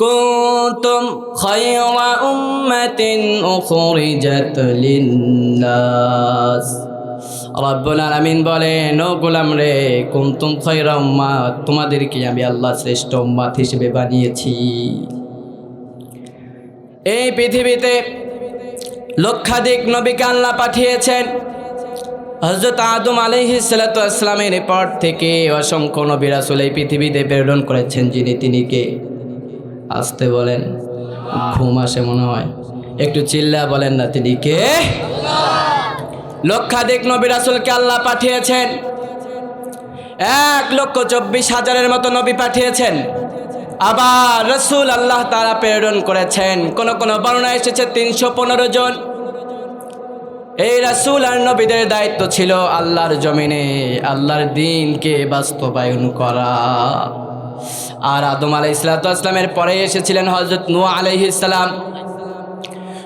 كنتم خير أمة أخرجت للناس রব্বুল আলামিন বলেন ও গোলাম রে কুমতুম খৈরা উম্মাত তোমাদেরকে আমি আল্লাহ শ্রেষ্ঠ উম্মাত হিসেবে বানিয়েছি এই পৃথিবীতে লক্ষাধিক নবীকে আল্লাহ পাঠিয়েছেন হজরত আদম আলহি সালাতামের পর থেকে অসংখ্য নবী রাসুল এই পৃথিবীতে প্রেরণ করেছেন যিনি তিনি কে আসতে বলেন, ঘুম আসে মনে হয়। একটু চিল্লা বলেন না তিনি কে? লক্ষাধিক নবী রাসুলকে আল্লাহ পাঠিয়েছেন। এক লক্ষ চব্বিশ হাজারের মতো নবী পাঠিয়েছেন। আবার রসুল আল্লাহ তারা প্রেরণ করেছেন। কোন কোন বর্ণনা এসেছে তিনশো পনেরো জন। এই রাসুল আর নবীদের দায়িত্ব ছিল আল্লাহর জমিনে, আল্লাহর দিনকে বাস্তবায়ন করা। আর আদম আলাই ইসলাতামের পরে এসেছিলেন হজরত নু আলাইহিসালাম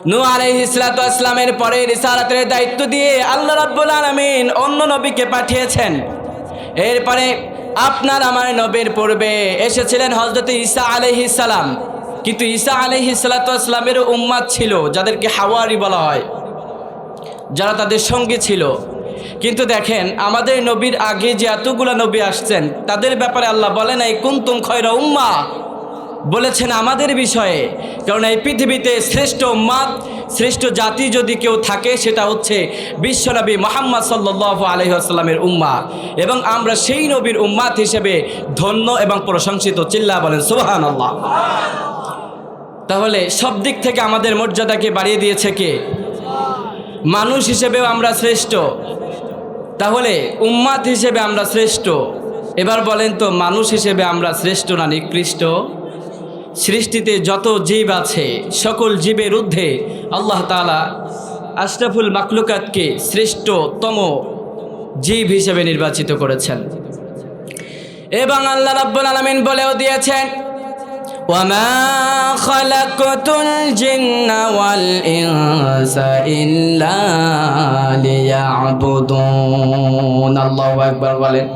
নু আলাইহি ইসলাতামের পরে রিসালাতের দায়িত্ব দিয়ে আল্লাহ রাব্বুল আলামিন অন্য নবীকে পাঠিয়েছেন। এরপরে আপনার আমার নবীর পূর্বে এসেছিলেন হজরত ঈসা সালাম। কিন্তু ঈসা সালাতামের উম্মাদ ছিল, যাদেরকে হাওয়ারি বলা হয়। যারা তাদের সঙ্গে ছিল। কিন্তু দেখেন, আমাদের নবীর আগে যে এতগুলো নবী আসছেন, তাদের ব্যাপারে আল্লাহ বলেন, এই কুন্তুম খয়রা উম্মা। বলেছেন আমাদের বিষয়ে, কারণ এই পৃথিবীতে শ্রেষ্ঠ উম্মাদ, শ্রেষ্ঠ জাতি যদি কেউ থাকে, সেটা হচ্ছে বিশ্বনবী মোহাম্মদ সাল্লাহ আলহিহাস্লামের উম্মা। এবং আমরা সেই নবীর উম্মাদ হিসেবে ধন্য এবং প্রশংসিত, চিল্লা বলেন সুবাহান আল্লাহ তাহলে সব দিক থেকে আমাদের মর্যাদাকে বাড়িয়ে দিয়েছে কে? মানুষ হিসেবেও আমরা শ্রেষ্ঠ। তাহলে উম্মাদ হিসেবে আমরা শ্রেষ্ঠ। এবার বলেন তো, মানুষ হিসেবে আমরা শ্রেষ্ঠ না নিকৃষ্ট? সৃষ্টিতে যত জীব আছে, সকল জীবের ঊর্ধ্বে আল্লাহ তালা আশরাফুল মাকলুকাতকে শ্রেষ্ঠতম জীব হিসেবে নির্বাচিত করেছেন। এবং আল্লাহ রাব্বুল আলামিন বলেও দিয়েছেন وما خلقت الجن والإنس إلا ليعبدون الله أكبر বলেন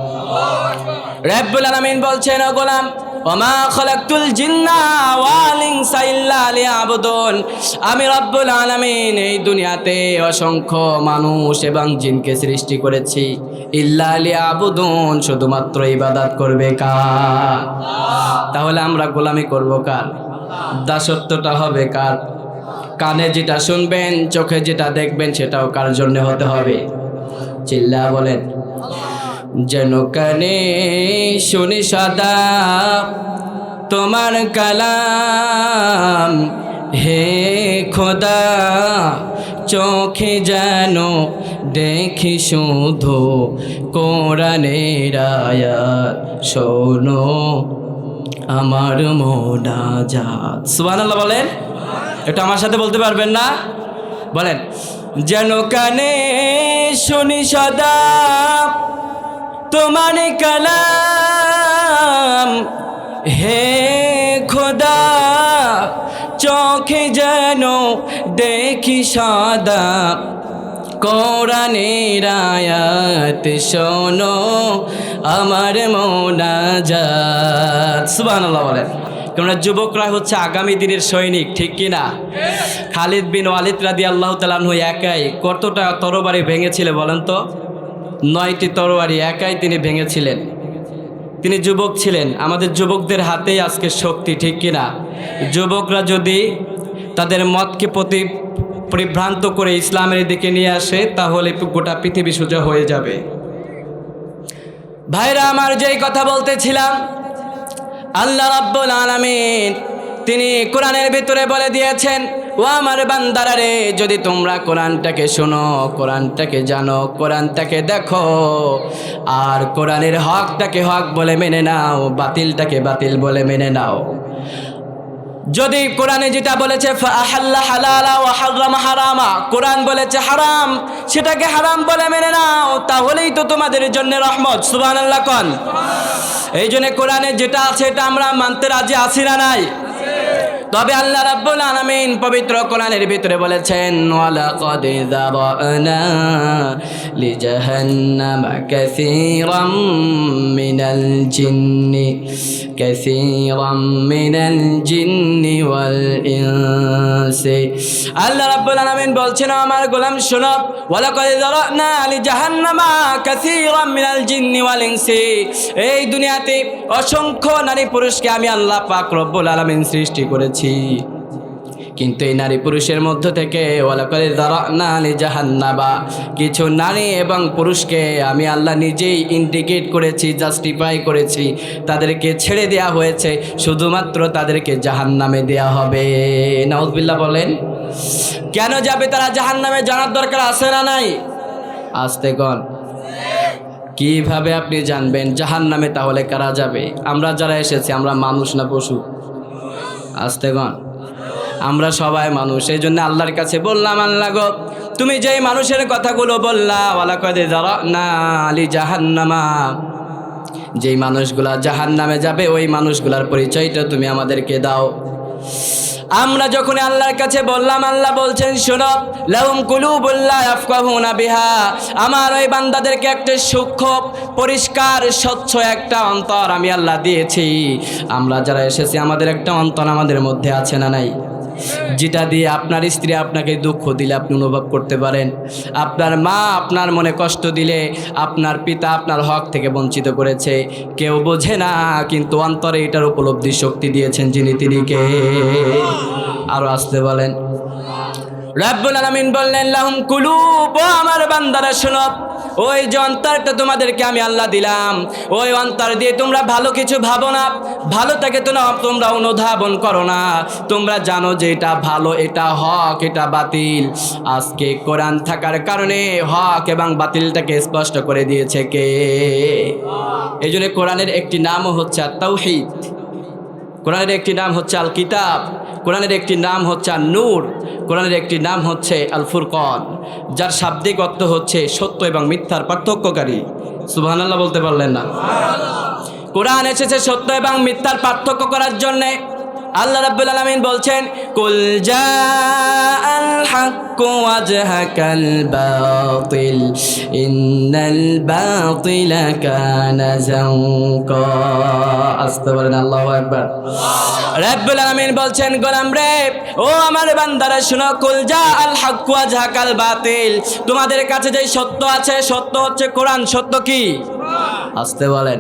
রব্বুল আলামিন বলছেন ও গোলাম ওমা খলাকতুল জিন্না ওয়াল ইনসা ইল্লা লিয়াবুদুন। আমি রব্বুল আলামিন এই দুনিয়াতে অসংখ্য মানুষ এবং জিনকে সৃষ্টি করেছি। ইল্লা লিয়াবুদুন, শুধুমাত্র ইবাদত করবে কার? তাহলে আমরা গোলামি করব কার? দাসত্বটা হবে কার? কানে যেটা শুনবেন, চোখে যেটা দেখবেন, সেটাও কার জন্য হতে হবে? চিল্লা বলেন। যেন কানে শুনি সদা তোমার কালাম। হে খোদা, চোখে যেন দেখি শুধু কোরআনের শোনো আমার মোনাজাত। সুবহানাল্লাহ বলেন। এটা আমার সাথে বলতে পারবেন না। বলেন, যেন কানে শুনি সদা তোমার কালাম। হে খোদা, চোখে যেন দেখি সাদা। কোরআনের আয়াত শোনো, আমার মোনাজাত। সুবহানাল্লাহ বলেন। তোমরা যুবকরা হচ্ছে আগামী দিনের সৈনিক, ঠিক কি না? খালিদ বিন ওয়ালিদ রাদি আল্লাহ তালানহু একাই কতটা তরবারি ভেঙেছিল বলেন তো? নয়টি তরোয়ারি একাই তিনি ভেঙেছিলেন। তিনি যুবক ছিলেন। আমাদের যুবকদের হাতেই আজকে শক্তি, ঠিক কিনা যুবকরা যদি তাদের মতকে প্রতি পরিভ্রান্ত করে ইসলামের দিকে নিয়ে আসে, তাহলে গোটা পৃথিবী সোজা হয়ে যাবে। ভাইরা, আমার যেই কথা বলতেছিলাম, আল্লাহ রাব্বুল আলামিন তিনি কোরআনের ভিতরে বলে দিয়েছেন ও আমার বান্দারা রে, যদি তোমরা কোরআনটাকে শোনো, কোরআনটাকে জানো, কোরআনটাকে দেখো, আর কোরআনের হকটাকে হক বলে মেনে নাও, বাতিলটাকে বাতিল বলে মেনে নাও। যদি কোরআনে যেটা বলেছে হারামা কোরআন বলেছে হারাম, সেটাকে হারাম বলে মেনে নাও, তাহলেই তো তোমাদের জন্য রহমত। সুবহানাল্লাহ কন। এই জন্য কোরআনে যেটা আছে, এটা আমরা মানতে রাজি আছি না নাই? তবে আল্লাহ রাব্বুল আলামিন পবিত্র কোরআনের ভিতরে বলেছেন ওয়ালাকাদ যারানা লিজাহান্নামা কাসীরাম মিনাল জিন্নি। كثيرا من الجن والإنس আল্লাহ রাব্বুল আলামিন বলছেন আমার গোলাম শোনো ওয়ালাকাদ যারানা লিজাহান্নামা কাসীরাম মিনাল জিন্নি ওয়াল ইনসি এই দুনিয়াতে অসংখ্য নারী পুরুষকে আমি আল্লাহ পাক রব্বুল আলামিন সৃষ্টি করেছি কিন্তু এই নারী পুরুষের মধ্য থেকে, ওয়ালাকাদ যারানা লিজাহান্নাবা কিছু নারী এবং পুরুষকে আমি আল্লাহ নিজেই ইন্ডিকেট করেছি, জাস্টিফাই করেছি, তাদেরকে ছেড়ে দেয়া হয়েছে, শুধুমাত্র তাদেরকে জাহান্নামে দেয়া হবে। নাউজবিল্লাহ বলেন, কেন যাবে তারা জাহান নামে জানার দরকার আছে না নাই? আসতে কন, কীভাবে আপনি জানবেন জাহান নামে তাহলে কারা যাবে? আমরা যারা এসেছি, আমরা মানুষ না পশু? আসতে কন আমরা সবাই মানুষ এই জন্য আল্লাহর কাছে বললাম, আল্লাহ গো, তুমি যেই মানুষের কথাগুলো বললা ওয়ালা কদে যারা না আলি জাহান্নামা যেই মানুষগুলা জাহান নামে যাবে, ওই মানুষগুলার পরিচয়টা তুমি আমাদেরকে দাও। আমরা যখন আল্লাহর কাছে বললাম, আল্লাহ বলছেন, শোনো লাউম কুলুবুল্লাহ ইয়াফকাহুনা বিহা, আমার ওই বান্দাদেরকে একটা সূক্ষ্ম, পরিষ্কার, স্বচ্ছ একটা অন্তর আমি আল্লাহ দিয়েছি। আমরা যারা এসেছি, আমাদের একটা অন্তর আমাদের মধ্যে আছে না নাই? যেটা দিয়ে আপনার স্ত্রী আপনাকে দুঃখ দিলে আপনি অনুভব করতে পারেন। আপনার মা আপনার মনে কষ্ট দিলে আপনার পিতা আপনার হক থেকে বঞ্চিত করেছে। কেউ বোঝে না, কিন্তু অন্তরে এটার উপলব্ধি শক্তি দিয়েছেন যিনি তিনি কে। আরও আসতে বলেন। রাব্বুল আলামিন বললেন, লাহুম কুলুব আমার বান্দারা, শোনো। ওই যে অন্তরটা তোমাদেরকে আমি আল্লাহ দিলাম। ওই অন্তর দিয়ে তোমরা ভালো কিছু ভাবো না। ভালো থেকে তো না, তোমরা অনুধাবন করো না। তোমরা জানো যে এটা ভালো, এটা হক, এটা বাতিল। আজকে কোরআন থাকার কারণে হক এবং বাতিলটাকে স্পষ্ট করে দিয়েছে কে? এই জন্য কোরআনের একটি নামও হচ্ছে তাওহিদ কোরআনের একটি নাম হচ্ছে আল কিতাব কোরআনের একটি নাম হচ্ছে আর নূর কোরআনের একটি নাম হচ্ছে আল ফুরকন যার শাব্দিক অর্থ হচ্ছে সত্য এবং মিথ্যার পার্থক্যকারী। সুবহানাল্লাহ বলতে পারলেন না। কোরআন এসেছে সত্য এবং মিথ্যার পার্থক্য করার জন্যে। আল্লাহ রাব্বুল আলামিন বলছেন কুল জাআল হাক্কু ওয়াজহাকাল বাতিল ইন্নাল বাতিলা কানা যাওকা। আস্তে বলেন আল্লাহু আকবার। রাব্বুল আলামিন বলছেন গোলাম রে ও আমার বান্দারা শুনো কুল জাআল হাক্কু ওয়াজহাকাল বাতিল। তোমাদের কাছে যে সত্য আছে সত্য হচ্ছে কোরআন সত্য কি? আসতে বলেন।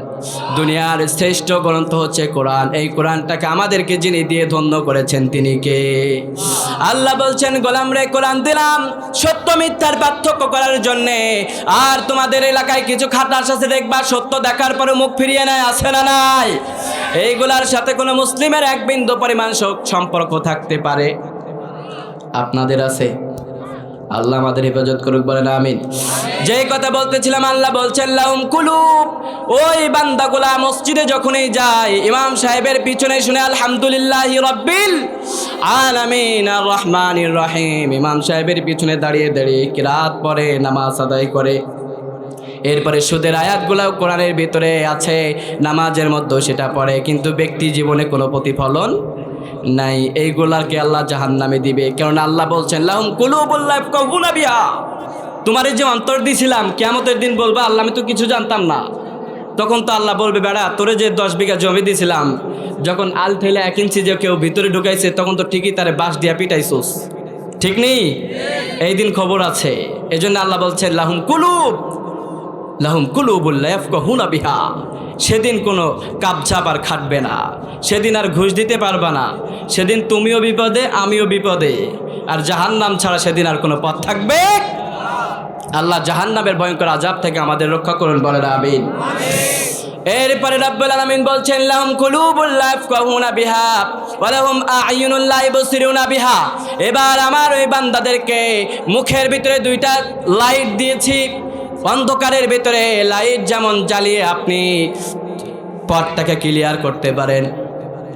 দুনিয়ার শ্রেষ্ঠ গ্রন্থ হচ্ছে কোরআন। এই কোরআনটাকে আমাদেরকে যিনি দিয়ে ধন্য করেছেন, তিনি কে? আল্লাহ বলছেন, গোলাম রে, কোরআন দিলাম। সত্য মিথ্যার পার্থক্য করার জন্যে। আর তোমাদের এলাকায় কিছু খাটাস আছে, দেখবা, সত্য দেখার পরে মুখ ফিরিয়ে নেয়, আছে না নাই? এইগুলার সাথে কোনো মুসলিমের এক বিন্দু পরিমাণ সম্পর্ক থাকতে পারে। আপনাদের আছে? আল্লাহ আমাদের হেফাজত করুক বলেন আমিন। যেই কথা বলতেছিলাম আল্লাহ বলছেন লাউম কুলুব। ওই বান্দাগুলা মসজিদে যখনই যায় ইমাম সাহেবের পিছনে শুনে আলহামদুলিল্লাহ রব্বিল আলামিন আর রহমানির রহিম। ইমাম সাহেবের পিছনে দাঁড়িয়ে দাঁড়িয়ে কিরাত পড়ে নামাজ আদায় করে? এরপরে সুদের আয়াতগুলাও কোরআনের ভিতরে আছে নামাজের মধ্যেও সেটা পড়ে কিন্তু ব্যক্তি জীবনে কোনো প্রতিফলন নাই এইগুলাকে আল্লাহ জাহান নামে দিবে। কেননা আল্লাহ বলছেন লাহুম বিয়া তোমার এই যে অন্তর দিছিলাম কেমতের দিন বলবা আল্লাহ আমি তো কিছু জানতাম না। তখন তো আল্লাহ বলবে বেড়া তোরে যে দশ বিঘা জমি দিছিলাম যখন আল ঠেলে এক ইঞ্চি যে কেউ ভিতরে ঢুকাইছে তখন তো ঠিকই তারে বাঁশ দিয়া পিটাইছোস। ঠিক নেই? এই দিন খবর আছে। এই জন্য আল্লাহ বলছেন লাহুম কুলুব লাহুম কুলুবুল্লাহুনা বিহা। সেদিন কোনো কাপঝাপ আর খাটবে না। সেদিন আর ঘুষ দিতে পারবে না। সেদিন তুমিও বিপদে, আমিও বিপদে। আর জাহান্নাম ছাড়া সেদিন আর কোনো পথ থাকবে? আল্লাহ জাহান্নামের ভয়ঙ্কর আজাব থেকে আমাদের রক্ষা করুন বলে আমিন। এরপরে রাব্বুল আলামিন বলছেন, লাহুম কুলুবুল্লাহ ইয়াফকাহুনা বিহা ওয়া লাহুম আ'য়ুনুল্লাহ ইবসিরুনা বিহা। এবার আমার ওই বান্দাদেরকে মুখের ভিতরে দুইটা লাইট দিয়েছি। অন্ধকারের ভিতরে লাইট যেমন জ্বালিয়ে আপনি পথটাকে ক্লিয়ার করতে পারেন।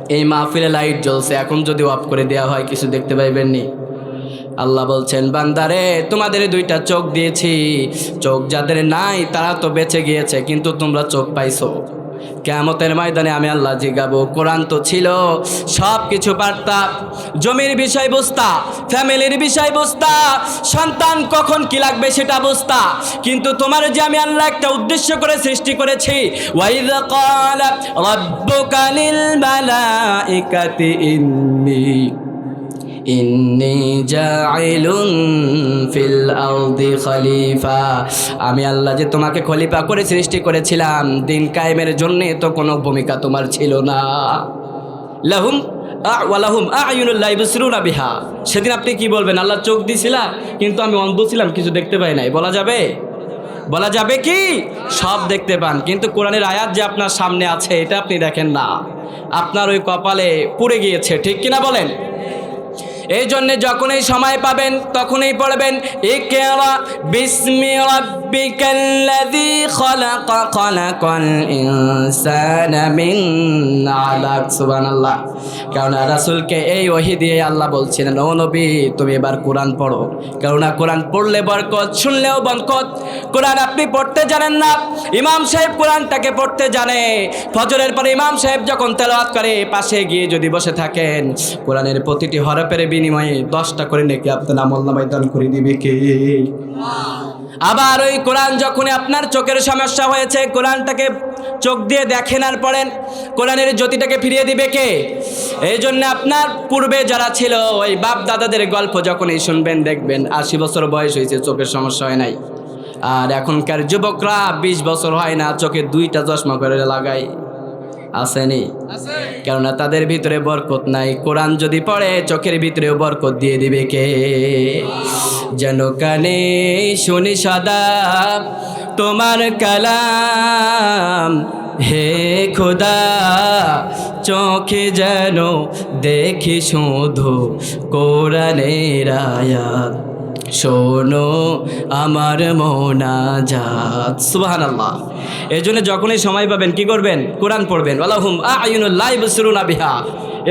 এই মাহফিলে লাইট জ্বলছে, এখন যদি অফ করে দেওয়া হয়, কিছু দেখতে পাইবেন নি? আল্লাহ বলছেন, বান্দারে, তোমাদের দুইটা চোখ দিয়েছি। চোখ যাদের নাই, তারা তো বেঁচে গিয়েছে, কিন্তু তোমরা চোখ পাইছো। কেয়ামতের ময়দানে আমি আল্লাহ জিগাবো। কোরআন তো ছিল সব কিছু বার্তা, জমির বিষয় বুঝতা ফ্যামিলির বিষয় বুঝতা সন্তান কখন কি লাগবে সেটা বুঝতা কিন্তু তোমার যে আমি আল্লাহ একটা উদ্দেশ্য করে সৃষ্টি করেছি, ওয়াইদ ইন্নী জাইলুন ফিল আরদি খলিফা। আমি আল্লাহ যে তোমাকে খলিফা করে সৃষ্টি করেছিলাম, দিন কায়েমের জন্য তো কোনো ভূমিকা তোমার ছিল না। লাহুম ওয়ালাহুম আয়ুনুল্লাহ ইবসরুনা বিহা। সেদিন আপনি কি বলবেন? আল্লাহ চোখ দিছিলা কিন্তু আমি অন্ধ ছিলাম, কিছু দেখতে পাই নাই। বলা যাবে? বলা যাবে কি? সব দেখতে পান। কিন্তু কোরআনের আয়াত যে আপনার সামনে আছে, এটা আপনি দেখেন না। আপনার ওই কপালে পুড়ে গিয়েছে, ঠিক কিনা বলেন? এই জন্য যখনই সময় পাবেন, তখনই পড়বেন। ইকরা বিসমি রাব্বিকাল্লাযী খলাক খলাকাল এই ওহী দিয়ে আল্লাহ বলছিলেন, ও নবী, তুমি এবার কোরআন পড়ো। কারণ কোরআন পড়লে বরকত, শুনলেও বরকত। কোরআন আপনি পড়তে জানেন না। ইমাম সাহেব কোরআনটাকে পড়তে জানে। ফজরের পরে ইমাম সাহেব যখন তেলাওয়াত করে, পাশে গিয়ে যদি বসে থাকেন, কোরআনের প্রতিটি হরফের বিনিময়ে দশটা করে নাকি আপনার আমল নামায় দান করে দিবে কে? আবার ওই কোরআন যখনই আপনার চোখের সমস্যা হয়েছে, কোরআনটাকে চোখ দিয়ে দেখেন আর পড়েন, কোরআনের জ্যোতিটাকে ফিরিয়ে দিবে কে? এই জন্য আপনার পূর্বে যারা ছিল, ওই বাপ দাদাদের গল্প যখনই শুনবেন, দেখবেন আশি বছর বয়স হয়েছে, চোখের সমস্যা হয় নাই। আর এখনকার যুবকরা বিশ বছর হয় না, চোখে দুইটা চশমা করে লাগায়। আসেনি। কেননা তাদের ভিতরে বরকত নাই। কোরআন যদি পড়ে চোখের ভিতরেও বরকত দিয়ে দিবে কে? যেন কানে শুনি সদা তোমার কালাম। হে খোদা চোখে যেন দেখি শুধু কোরআনের আয়াত। শোনো, আমার মোনাজাত। সুবহানাল্লাহ। এই জন্য যখনই সময় পাবেন, কি করবেন? কোরআন পড়বেন। আল্লাহুম আয়ুনুল্লাহ সুরুনা বিহা।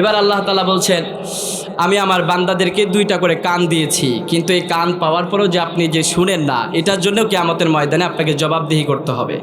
এবার আল্লাহ তালা বলছেন, আমি আমার বান্দাদেরকে দুইটা করে কান দিয়েছি, কিন্তু এই কান পাওয়ার পরেও যে আপনি যে শুনেন না, এটার জন্য কি আমাদের ময়দানে আপনাকে জবাবদিহি করতে হবে।